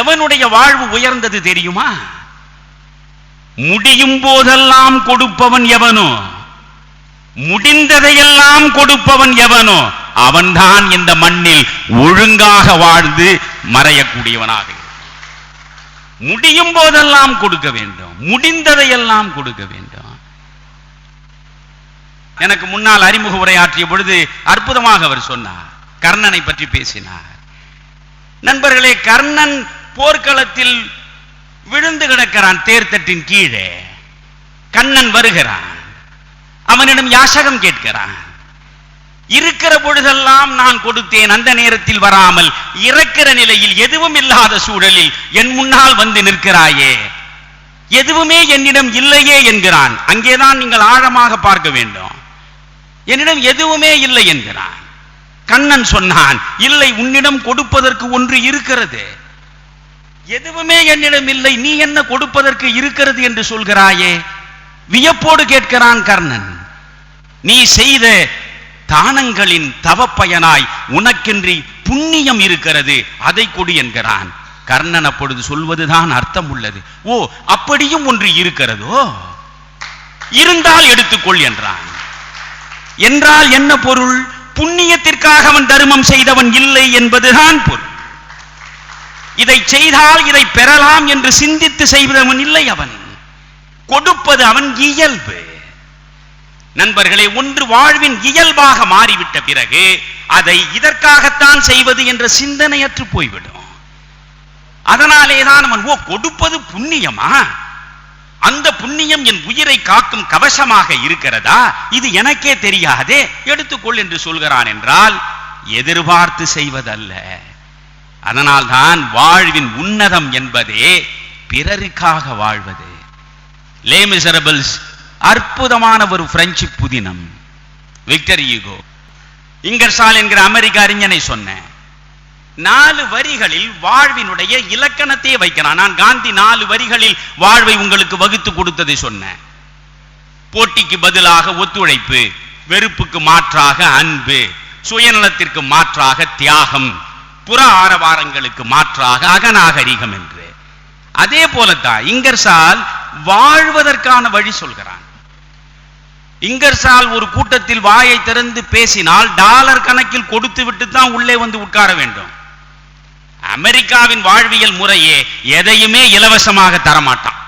எவனுடைய வாழ்வு உயர்ந்தது தெரியுமா? முடியும் போதெல்லாம் கொடுப்பவன் எவனோ? முடிந்ததையெல்லாம் கொடுப்பவன் எவனோ? அவன்தான் இந்த மண்ணில் ஒழுங்காக வாழ்ந்து மறையக்கூடியவனாக முடியும் போதெல்லாம் கொடுக்க வேண்டும். முடிந்ததையெல்லாம் கொடுக்க வேண்டும். எனக்கு முன்னால் அறிமுக உரையாற்றிய பொழுது அற்புதமாக அவர் சொன்னார். கர்ணனை பற்றி பேசினார். நண்பர்களே கர்ணன் போர்க்களத்தில் விழுந்து கிடக்கிறான் தேர்தட்டின் கீழே. கண்ணன் வருகிறான். அவனிடம் யாசகம் கேட்கிறான். இருக்கிற பொழுதெல்லாம் நான் கொடுத்தேன் அந்த நேரத்தில் வராமல் இறக்கிற நிலையில் எதுவும் இல்லாத சூழலில் என் முன்னால் வந்து நிற்கிறாயே. எதுவுமே என்னிடம் இல்லையே என்கிறான். அங்கேதான் நீங்கள் ஆழமாக பார்க்க வேண்டும். என்னிடம் எதுவுமே இல்லை என்கிறான். கண்ணன் சொன்னான் இல்லை உன்னிடம் கொடுப்பதற்கு ஒன்று இருக்கிறது. எதுவுமே என்னிடம் இல்லை நீ என்ன கொடுப்பதற்கு இருக்கிறது என்று சொல்கிறாயே? வியப்போடு கேட்கிறான் கர்ணன். நீ செய்த தானங்களின் தவப்பயனாய் உனக்கென்றி புண்ணியம் இருக்கிறது அதை கொடு என்கிறான். கர்ணன் அப்பொழுது சொல்வதுதான் அர்த்தம் உள்ளது ஓ அப்படியும் ஒன்று இருக்கிறதோ? இருந்தால் எடுத்துக்கொள் என்றான். என்றால் என்ன பொருள்? புண்ணியத்திற்காக அவன் தர்மம் செய்தவன் இல்லை என்பதுதான் பொருள். இதை செய்தால் இதை பெறலாம் என்று சிந்தித்து செய்வதவன் இல்லை அவன். கொடுப்பது அவன் இயல்பு. நண்பர்களே ஒன்று வாழ்வின் இயல்பாக மாறிவிட்ட பிறகு அதை இதற்காகத்தான் செய்வது என்ற சிந்தனையற்று போய்விடும். அதனாலே தான் அவன் ஓ கொடுப்பது புண்ணியமா? அந்த புண்ணியம் என் உயிரை காக்கும் கவசமாக இருக்கிறதா? இது எனக்கே தெரியாதே. எடுத்துக்கொள் என்று சொல்கிறான் என்றால் எதிர்பார்த்து செய்வதல்ல. அதனால்தான் வாழ்வின் உன்னதம் என்பதே பிறருக்காக வாழ்வது. லே மிசரபிள்ஸ் அற்புதமான ஒரு பிரெஞ்சு புதினம். விக்டர் ஈகோ இங்கர்சால் என்கிற அமெரிக்க அறிஞனை சொன்னேன். நாலு வரிகளில் வாழ்வினுடைய இலக்கணத்தையே வைக்கிறான். நான் காந்தி நாலு வரிகளில் வாழ்வை உங்களுக்கு வகுத்து கொடுத்ததை சொன்னேன். போட்டிக்கு பதிலாக ஒத்துழைப்பு வெறுப்புக்கு மாற்றாக அன்பு சுயநலத்திற்கு மாற்றாக தியாகம் புற ஆரவாரங்களுக்கு மாற்றாக அகநாகரிகம் என்று. அதே போலத்தான் இங்கர்சால் வாழ்வதற்கான வழி சொல்கிறான். இங்கர்சால் ஒரு கூட்டத்தில் வாயை திறந்து பேசினால் டாலர் கணக்கில் கொடுத்து விட்டு தான் உள்ளே வந்து உட்கார வேண்டும். அமெரிக்காவின் வாழ்வியல் முறையே எதையுமே இலவசமாக தரமாட்டான்.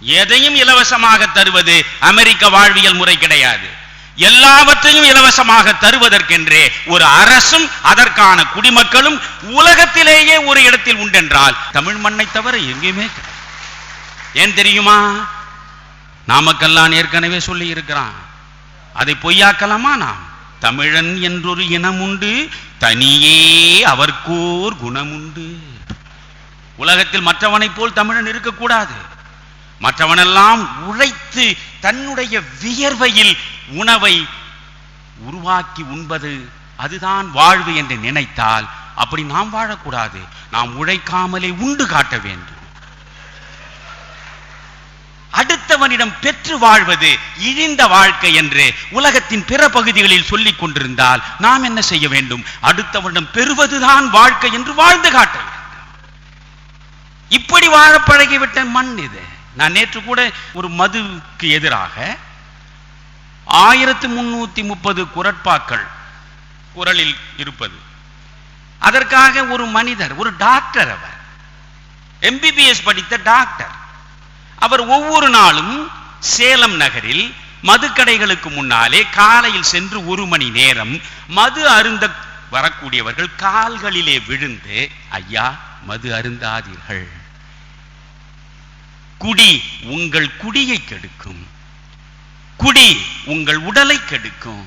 எதையும் இலவசமாக தருவது அமெரிக்க வாழ்வியல் முறை கிடையாது. எல்லாவற்றையும் இலவசமாக தருவதற்கென்றே ஒரு அரசும் அதற்கான குடிமக்களும் உலகத்திலேயே ஒரு இடத்தில் உண்டென்றால் தமிழ் மண்ணை தவிர எங்கேயுமே ஏன் தெரியுமா? நாமக்கல்லான் ஏற்கனவே சொல்லி இருக்கிறான் அதை பொய்யாக்கலாமா நாம்? தமிழன் என்றொரு இனம் உண்டு தனியே அவர்க்கோர் குணமுண்டு உலகத்தில் மற்றவனைப் போல் தமிழன் இருக்கக்கூடாது. மற்றவனெல்லாம் உழைத்து தன்னுடைய வியர்வையில் உணவை உருவாக்கி உண்பது அதுதான் வாழ்வு என்று நினைத்தால் அப்படி நாம் வாழக்கூடாது. நாம் உழைக்காமலே உண்டு காட்ட வேண்டும். அடுத்தவனிடம் பெற்று வாழ்வது இழிந்த வாழ்க்கை என்று உலகத்தின் பிற பகுதிகளில் சொல்லிக் கொண்டிருந்தால் நாம் என்ன செய்ய வேண்டும்? அடுத்தவனிடம் பெறுவதுதான் வாழ்க்கை என்று வாழ்ந்து காட்ட வேண்டும். இப்படி வாழ பழகிவிட்ட மண் இது. நான் நேற்று கூட ஒரு மதுக்கு எதிராக ஆயிரத்து முன்னூத்தி முப்பது குரட்பாக்கள் குரலில் இருப்பது. அதற்காக ஒரு மனிதர் ஒரு டாக்டர் அவர். எம்பிபிஎஸ் படித்த டாக்டர். அவர் ஒவ்வொரு நாளும் சேலம் நகரில் மதுக்கடைகளுக்கு முன்னாலே காலையில் சென்று ஒரு மணி நேரம் மது அருந்த வரக்கூடியவர்கள் கால்களிலே விழுந்து ஐயா மது அருந்தாதீர்கள். குடி உங்கள் குடியை கெடுக்கும். குடி உங்கள் உடலை கெடுக்கும்.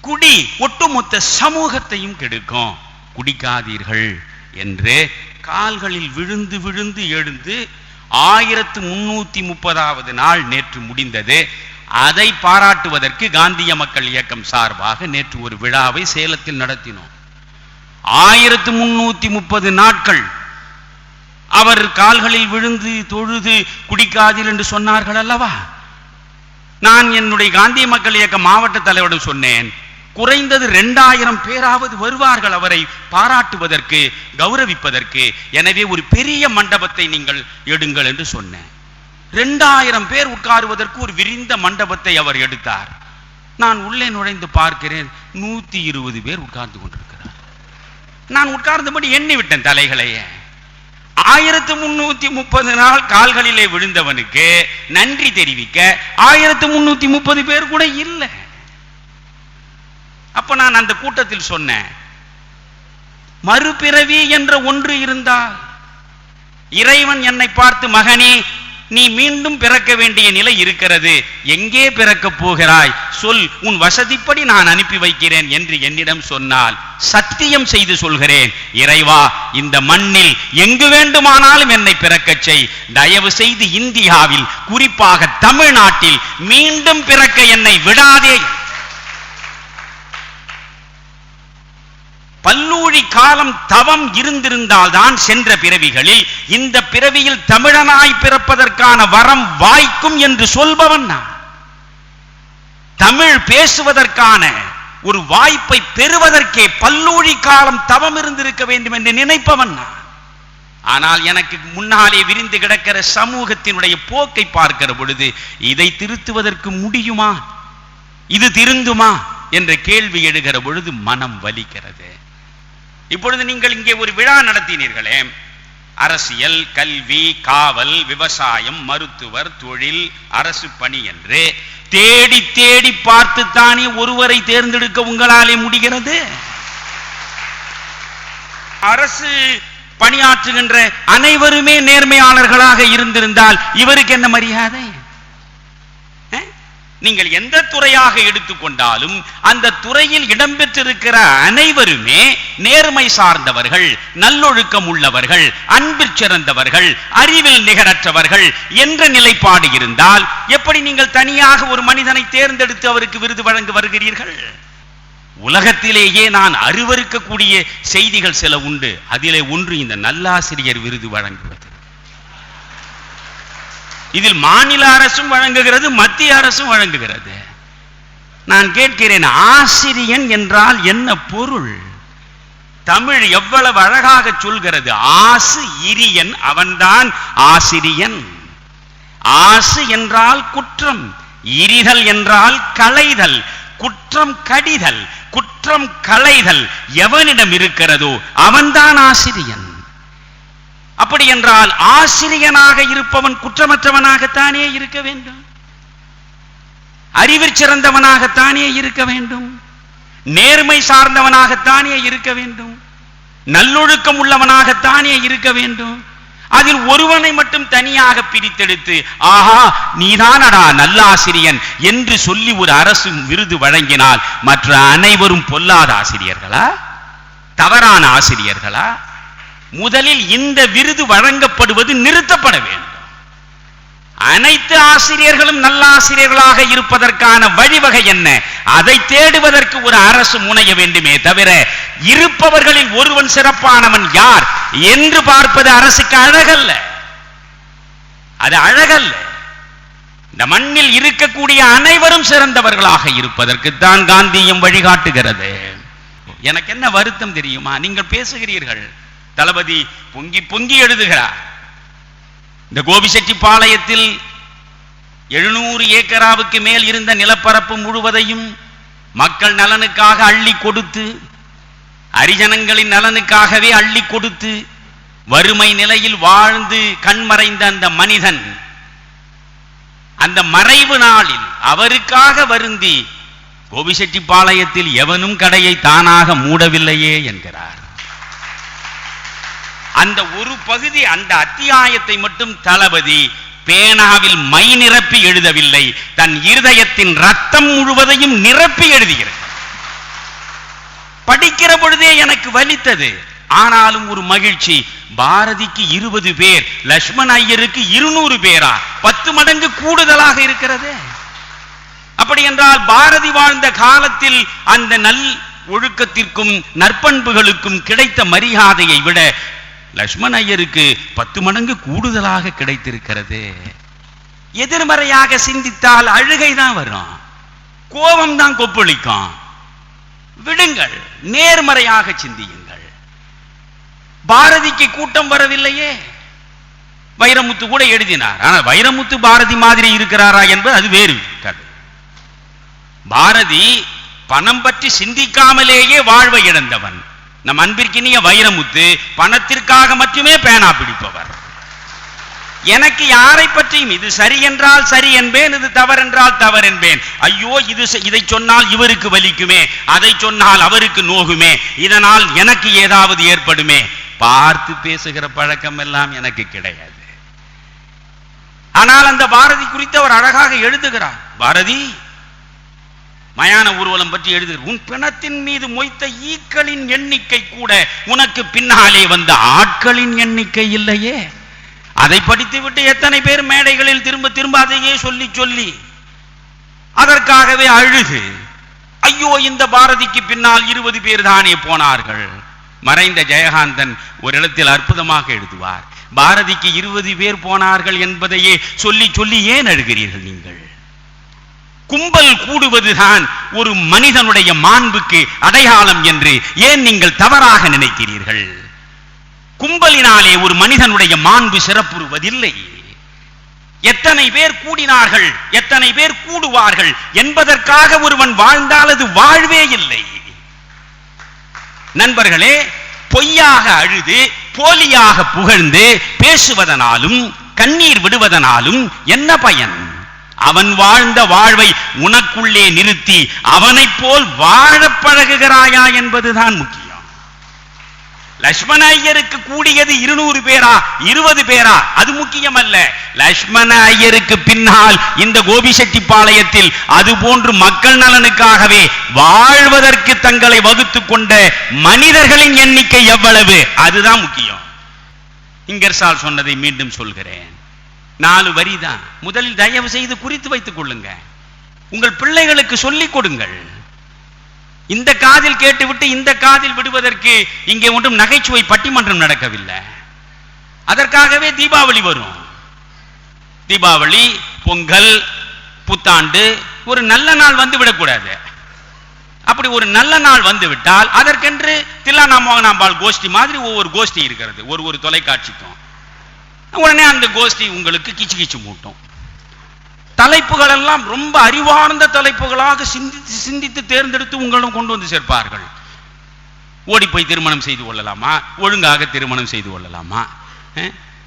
குடி ஒட்டுமொத்த சமூகத்தையும் கெடுக்கும். குடிக்காதீர்கள் என்று கால்களில் விழுந்து விழுந்து எழுந்து ஆயிரத்து முன்னூத்தி முப்பதாவது நாள் நேற்று முடிந்தது. அதை பாராட்டுவதற்கு காந்திய மக்கள் இயக்கம் சார்பாக நேற்று ஒரு விழாவை சேலத்தில் நடத்தினோம். ஆயிரத்து முன்னூத்தி முப்பது நாட்கள் அவர் கால்களில் விழுந்து தொழுது குடிக்காதீர் என்று சொன்னார்கள் அல்லவா? நான் என்னுடைய காந்திய மக்கள் இயக்க மாவட்ட தலைவரிடம் சொன்னேன் குறைந்தது ரெண்டாயிரம் பேராவது வருவார்கள் அவரை பாராட்டுவதற்கு கௌரவிப்பதற்கு. எனவே ஒரு பெரிய மண்டபத்தை நீங்கள் எடுங்கள் என்று சொன்னேன். ரெண்டாயிரம் பேர் உட்காருவதற்கு ஒரு விரிந்த மண்டபத்தை அவர் எடுத்தார். நான் உள்ளே நுழைந்து பார்க்கிறேன் நூத்தி இருபது பேர் உட்கார்ந்து கொண்டிருக்கிறார் நான் உட்கார்ந்தபடி எண்ணி விட்டேன் தலைகளையே. ஆயிரத்து முன்னூத்தி முப்பது நாள் கால்களிலே விழுந்தவனுக்கு நன்றி தெரிவிக்க ஆயிரத்து முன்னூத்தி முப்பது பேர் கூட இல்லை. அப்ப நான் அந்த கூட்டத்தில் சொன்னேன் மறுபிறவி என்ற ஒன்று இருந்தால் இறைவன் என்னை பார்த்து மகனே நீ மீண்டும் பிறக்க வேண்டிய நிலை இருக்கிறது. எங்கே பிறக்கப் போகிறாய்? சொல் உன் வசதிப்படி நான் அனுப்பி வைக்கிறேன் என்று என்னிடம் சொன்னால் சத்தியம் செய்து சொல்கிறேன். இறைவா இந்த மண்ணில் எங்கு வேண்டுமானாலும் என்னை பிறக்கச் செய். தயவு செய்து இந்தியாவில் குறிப்பாக தமிழ்நாட்டில் மீண்டும் பிறக்க என்னை விடாதே. பல்லூழி காலம் தவம் இருந்திருந்தால்தான் சென்ற பிறவிகளில் இந்த பிறவியில் தமிழனாய் பிறப்பதற்கான வரம் வாய்க்கும் என்று சொல்பவன் நான். தமிழ் பேசுவதற்கான ஒரு வாய்ப்பை பெறுவதற்கே பல்லூழி காலம் தவம் இருந்திருக்க வேண்டும் என்று நினைப்பவன் நான். ஆனால் எனக்கு முன்னாலே விரிந்து கிடக்கிற சமூகத்தினுடைய போக்கை பார்க்கிற பொழுது இதை திருத்துவதற்கு முடியுமா? இது திருந்துமா? என்ற கேள்வி எழுகிற பொழுது மனம் வலிக்கிறது. இப்பொழுது நீங்கள் இங்கே ஒரு விழா நடத்தினீர்களே. அரசியல் கல்வி காவல் விவசாயம் மருத்துவர் தொழில் அரசு பணி என்று. தேடி தேடி பார்த்துத்தானே ஒருவரை தேர்ந்தெடுக்க உங்களாலே முடிகிறது? அரசு பணியாற்றுகின்ற அனைவருமே நேர்மையாளர்களாக இருந்திருந்தால் இவருக்கு என்ன மரியாதை? நீங்கள் எந்த துறையாக எடுத்துக்கொண்டாலும் அந்த துறையில் இடம்பெற்றிருக்கிற அனைவருமே நேர்மை சார்ந்தவர்கள் நல்லொழுக்கம் உள்ளவர்கள் அன்பில் சிறந்தவர்கள் அறிவில் நிகரற்றவர்கள் என்ற நிலைப்பாடு இருந்தால் எப்படி நீங்கள் தனியாக ஒரு மனிதனை தேர்ந்தெடுத்து அவருக்கு விருது வழங்க வருகிறீர்கள்? உலகத்திலேயே நான் அருவருக்கக்கூடிய செய்திகள் சில உண்டு. அதிலே ஒன்று இந்த நல்லாசிரியர் விருது வழங்குவது. இதில் மாநில அரசும் வழங்குகிறது மத்திய அரசும் வழங்குகிறது. நான் கேட்கிறேன் ஆசிரியன் என்றால் என்ன பொருள்? தமிழ் எவ்வளவு அழகாக சொல்கிறது ஆசு இரியன் அவன்தான் ஆசிரியன். ஆசு என்றால் குற்றம் இரிதல் என்றால் களைதல் குற்றம் கடிதல் குற்றம் களைதல் எவனிடம் இருக்கிறதோ அவன்தான் ஆசிரியன். அப்படி என்றால் ஆசிரியனாக இருப்பவன் குற்றமற்றவனாகத்தானே இருக்க வேண்டும்? அறிவில் சிறந்தவனாகத்தானே இருக்க வேண்டும்? நேர்மை சார்ந்தவனாகத்தானே இருக்க வேண்டும்? நல்லொழுக்கம் உள்ளவனாகத்தானே இருக்க வேண்டும்? அதில் ஒருவனை மட்டும் தனியாக பிரித்தெடுத்து ஆஹா நீதானடா நல்லாசிரியன் என்று சொல்லி ஒரு அரசு விருது வழங்கினால் மற்ற அனைவரும் பொல்லாத ஆசிரியர்களா? தவறான ஆசிரியர்களா? முதலில் இந்த விருது வழங்கப்படுவது நிறுத்தப்பட வேண்டும். அனைத்து ஆசிரியர்களும் நல்ல ஆசிரியர்களாக இருப்பதற்கான வழிவகை என்ன? அதை தேடுவதற்கு ஒரு அரசு முனைய வேண்டுமே தவிர இருப்பவர்களில் ஒருவன் சிறப்பானவன் யார் என்று பார்ப்பது அரசுக்கு அழகல்ல. அது அழகல்ல. இந்த மண்ணில் இருக்கக்கூடிய அனைவரும் சிறந்தவர்களாக இருப்பதற்குத்தான் காந்தியம் வழிகாட்டுகிறது. எனக்கு என்ன வருத்தம் தெரியுமா? நீங்கள் பேசுகிறீர்கள். தளபதி பொங்கி பொங்கி எழுதுகிறார். இந்த கோபிசெட்டிப்பாளையத்தில் எழுநூறு ஏக்கராவுக்கு மேல் இருந்த நிலப்பரப்பு முழுவதையும் மக்கள் நலனுக்காக அள்ளி கொடுத்து அரிஜனங்களின் நலனுக்காகவே அள்ளி கொடுத்து வறுமை நிலையில் வாழ்ந்து கண்மறைந்த அந்த மனிதன் அந்த மறைவு நாளில் அவருக்காக வருந்தி கோபிசெட்டிப்பாளையத்தில் எவனும் கடையை தானாக மூடவில்லையே என்கிறார். அந்த ஒரு பகுதி அந்த அத்தியாயத்தை மட்டும் தளபதி பேனாவில் மை நிரப்பி எழுதவில்லை. தன் இருதயத்தின் ரத்தம் முழுவதையும் நிரப்பி எழுதுகிறது படிக்கிற பொழுதே எனக்கு வலித்தது. ஆனாலும் ஒரு மகிழ்ச்சி. பாரதிக்கு இருபது பேர் லட்சுமண் ஐயருக்கு இருநூறு பேரா? பத்து மடங்கு கூடுதலாக இருக்கிறது. அப்படி என்றால் பாரதி வாழ்ந்த காலத்தில் அந்த நல் ஒழுக்கத்திற்கும் நற்பண்புகளுக்கும் கிடைத்த மரியாதையை விட லட்சுமண் ஐயருக்கு பத்து மடங்கு கூடுதலாக கிடைத்திருக்கிறது. எதிர்மறையாக சிந்தித்தால் அழுகை தான் வரும். கோபம் தான் கொப்பளிக்கும். விடுங்கள் நேர்மறையாக சிந்தியுங்கள். பாரதிக்கு கூட்டம் வரவில்லையே. வைரமுத்து கூட எழுதினார். ஆனால் வைரமுத்து பாரதி மாதிரி இருக்கிறாரா என்பது அது வேறு கதை. பாரதி பணம் பற்றி சிந்திக்காமலேயே வாழ்வை இழந்தவன். நம் அன்பிற்கினிய வைரமுத்து பணத்திற்காக மட்டுமே பேனா பிடிப்பவர். எனக்கு யாரை பற்றியும் இது சரி என்றால் சரி என்பேன் இது தவறென்றால் தவறு என்பேன். ஐயோ இது இதை சொன்னால் இவருக்கு வலிக்குமே அதை சொன்னால் அவருக்கு நோகுமே இதனால் எனக்கு ஏதாவது ஏற்படுமே. பார்த்து பேசுகிற பழக்கம் எல்லாம் எனக்கு கிடையாது. ஆனால் அந்த பாரதி குறித்து அவர் அழகாக எழுதுகிறார். பாரதி மயான ஊர்வலம் பற்றி எழுதுகிறார் உன் பிணத்தின் மீது மொய்த்த ஈக்களின் எண்ணிக்கை கூட உனக்கு பின்னாலே வந்த ஆட்களின் எண்ணிக்கை இல்லையே? அதை படித்துவிட்டு எத்தனை பேர் மேடைகளில் திரும்ப திரும்ப அதையே சொல்லி சொல்லி அதற்காகவே அழுது. ஐயோ இந்த பாரதிக்கு பின்னால் இருபது பேர் தானே போனார்கள்? மறைந்த ஜெயகாந்தன் ஒரு இடத்தில் அற்புதமாக எழுதுவார் பாரதிக்கு இருபது பேர் போனார்கள் என்பதையே சொல்லி சொல்லி ஏன் அழுகிறீர்கள் நீங்கள்? கும்பல் கூடுவதுதான் ஒரு மனிதனுடைய மாண்புக்கு அடையாளம் என்று ஏன் நீங்கள் தவறாக நினைக்கிறீர்கள்? கும்பலினாலே ஒரு மனிதனுடைய மாண்பு சிறப்புறுவதில்லை. எத்தனை பேர் கூடினார்கள் எத்தனை பேர் கூடுவார்கள் என்பதற்காக ஒருவன் வாழ்ந்தால் அது வாழ்வே இல்லை. நண்பர்களே பொய்யாக அழுது போலியாக புகழ்ந்து பேசுவதனாலும் கண்ணீர் விடுவதனாலும் என்ன பயன்? அவன் வாழ்ந்த வாழ்வை உனக்குள்ளே நிறுத்தி அவனைப் போல் வாழ பழகுகிறாயா என்பதுதான் முக்கியம். லட்சுமண ஐயருக்கு கூடியது இருநூறு பேரா இருபது பேரா? அது முக்கியம் அல்ல லட்சுமண ஐயருக்கு பின்னால் இந்த கோபிசெட்டிப்பாளையத்தில் அது போன்று மக்கள் நலனுக்காகவே வாழ்வதற்கு தங்களை வகுத்துக் கொண்ட மனிதர்களின் எண்ணிக்கை எவ்வளவு? அதுதான் முக்கியம். இங்கர்சால் சொன்னதை மீண்டும் சொல்கிறேன். நாலு வரிதான். முதலில் தயவு செய்து குறித்து வைத்துக் கொள்ளுங்க. உங்கள் பிள்ளைகளுக்கு சொல்லிக் கொடுங்கள். இந்த காதில் கேட்டுவிட்டு இந்த காதில் விடுவதற்கு இங்கே ஒன்றும் நகைச்சுவை பட்டிமன்றம் நடக்கவில்லை. அதற்காகவே தீபாவளி வரும். தீபாவளி பொங்கல் புத்தாண்டு ஒரு நல்ல நாள் வந்து விடக்கூடாது. அப்படி ஒரு நல்ல நாள் வந்து விட்டால் அதற்கென்று தில்லானா நாம்பால் கோஷ்டி மாதிரி ஒவ்வொரு கோஷ்டி இருக்கிறது. ஒரு ஒரு தொலைக்காட்சிக்கும். உடனே அந்த கோஷ்டி உங்களுக்கு கிச்சு கிச்சு மூட்டும். தலைப்புகள் எல்லாம் ரொம்ப அறிவார்ந்த தலைப்புகளாக சிந்தித்து சிந்தித்து தேர்ந்தெடுத்து உங்களும் கொண்டு வந்து சேர்ப்பார்கள். ஓடி போய் திருமணம் செய்து கொள்ளலாமா? ஒழுங்காக திருமணம் செய்து கொள்ளலாமா?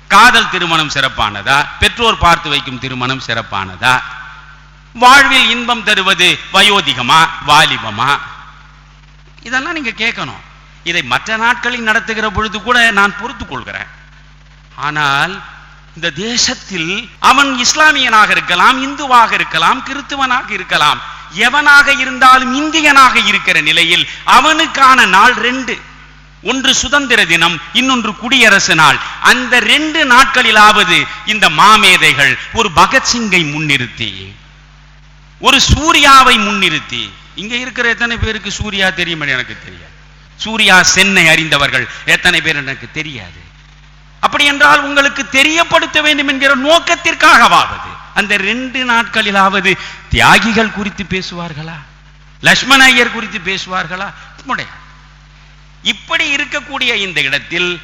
காதல் திருமணம் சிறப்பானதா? பெற்றோர் பார்த்து வைக்கும் திருமணம் சிறப்பானதா? வாழ்வில் இன்பம் தருவது வயோதிகமா? வாலிபமா? இதெல்லாம் நீங்க கேட்கணும். இதை மற்ற நாட்களில் நடத்துகிற பொழுது கூட நான் பொறுத்துக் கொள்கிறேன். ஆனால் இந்த தேசத்தில் அவன் இஸ்லாமியனாக இருக்கலாம் இந்துவாக இருக்கலாம் கிறித்துவனாக இருக்கலாம் எவனாக இருந்தாலும் இந்தியனாக இருக்கிற நிலையில் அவனுக்கான நாள் ரெண்டு. ஒன்று சுதந்திர தினம் இன்னொன்று குடியரசு நாள். அந்த ரெண்டு நாட்களிலாவது இந்த மாமேதைகள் ஒரு பகத்சிங்கை முன்னிறுத்தி ஒரு சூர்யாவை முன்னிறுத்தி. இங்க இருக்கிற எத்தனை பேருக்கு சூர்யா தெரியும் எனக்கு தெரியாது. சூர்யா சென்னை அறிந்தவர்கள் எத்தனை பேர் எனக்கு தெரியாது. அப்படி என்றால் உங்களுக்கு தெரியப்படுத்த வேண்டும் என்கிற நோக்கத்திற்காகவாவது. அந்த ரெண்டு நாட்களிலாவது தியாகிகள் குறித்து பேசுவார்களா? லட்சுமண ஐயர் குறித்து பேசுவார்களா? முடியாது இப்படி இருக்கக்கூடிய இந்த இடத்தில்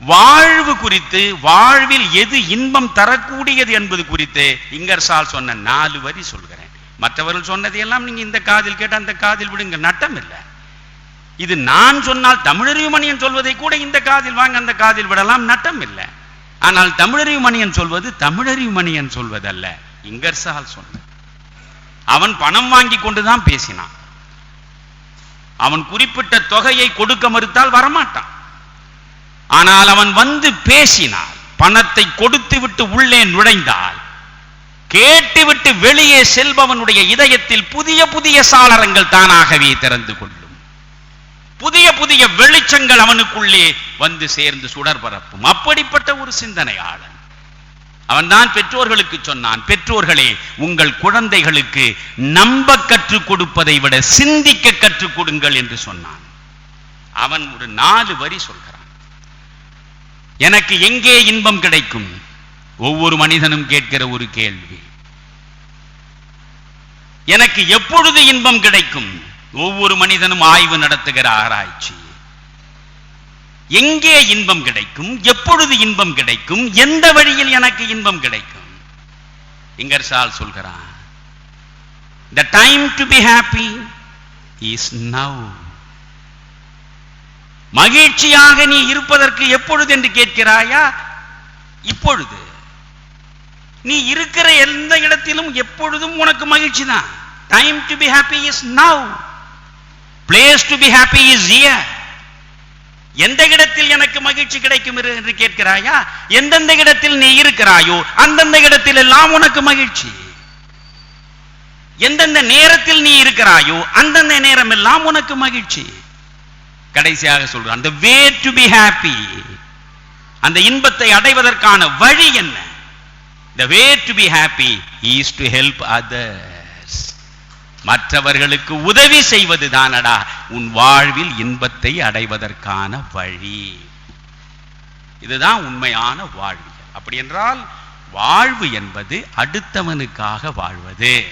வாழ்வு குறித்து வாழ்வில் எது இன்பம் தரக்கூடியது என்பது குறித்து இங்கர்சால் சொன்ன நாலு வரி சொல்கிறேன். மற்றவர்கள் சொன்னதையெல்லாம் நீங்க இந்த காதில் கேட்டு அந்த காதில் விடுங்க நட்டம் இல்லை. இது நான் சொன்னால் தமிழறிவு மணியன் சொல்வதை கூட இந்த காதில் வாங்க அந்த காதில் விடலாம் நட்டம் இல்லை. ஆனால் தமிழறிவு மணியன் சொல்வது தமிழறிவு மணியன் சொல்வதல்ல. இங்கர்சால் சொன்ன அவன் பணம் வாங்கி கொண்டுதான் பேசினான். அவன் குறிப்பிட்ட தொகையை கொடுக்க மறுத்தால் வரமாட்டான். ஆனால் அவன் வந்து பேசினால் பணத்தை கொடுத்து விட்டு உள்ளே நுழைந்தால் கேட்டுவிட்டு வெளியே செல்பவனுடைய இதயத்தில் புதிய புதிய சாளரங்கள் தானாகவே திறந்து கொண்டு புதிய புதிய வெளிச்சங்கள் அவனுக்குள்ளே வந்து சேர்ந்து சுடர் பரப்பும் அப்படிப்பட்ட ஒரு சிந்தனையாளன். அவன்தான் பெற்றோர்களுக்கு சொன்னான் பெற்றோர்களே உங்கள் குழந்தைகளுக்கு நம்ப கற்றுக் கொடுப்பதை விட சிந்திக்க கற்றுக் கொடுங்கள் என்று சொன்னான். அவன் ஒரு நாலு வரி சொல்கிறான். எனக்கு எங்கே இன்பம் கிடைக்கும்? ஒவ்வொரு மனிதனும் கேட்கிற ஒரு கேள்வி. எனக்கு எப்பொழுது இன்பம் கிடைக்கும்? ஒவ்வொரு மனிதனும் ஆய்வு நடத்துகிற ஆராய்ச்சி. எங்கே இன்பம் கிடைக்கும் எப்பொழுது இன்பம் கிடைக்கும் எந்த வழியில் எனக்கு இன்பம் கிடைக்கும்? இங்கர்சால் சொல்கிறான் the time to be happy is now. மகிழ்ச்சியாக நீ இருப்பதற்கு எப்பொழுது என்று கேட்கிறாயா? இப்பொழுது. நீ இருக்கிற எந்த இடத்திலும் எப்பொழுதும் உனக்கு மகிழ்ச்சி தான். Time to be happy is now place to be happy is here எந்த இடத்தில் எனக்கு மகிழ்ச்சி கிடைக்கும் என்று கேட்கிறாயா? எந்தெந்த இடத்தில் நீ இருக்கிறாயோ அந்தந்த இடத்தில் எல்லாம் உனக்கு மகிழ்ச்சி. எந்தெந்த நேரத்தில் நீ இருக்கிறாயோ அந்தந்த நேரம் எல்லாம் உனக்கு மகிழ்ச்சி. கடைசியாக சொல்ற அந்த வே டு பி ஹாப்பி அந்த இன்பத்தை அடைவதற்கான வழி என்ன? The way to be happy is to help other மற்றவர்களுக்கு உதவி செய்வதுதானடா. உன் வாழ்வில் இன்பத்தை அடைவதற்கான வழி. இதுதான் உண்மையான வாழ்வு. அப்படி என்றால் வாழ்வு என்பது அடுத்தவனுக்காக வாழ்வது.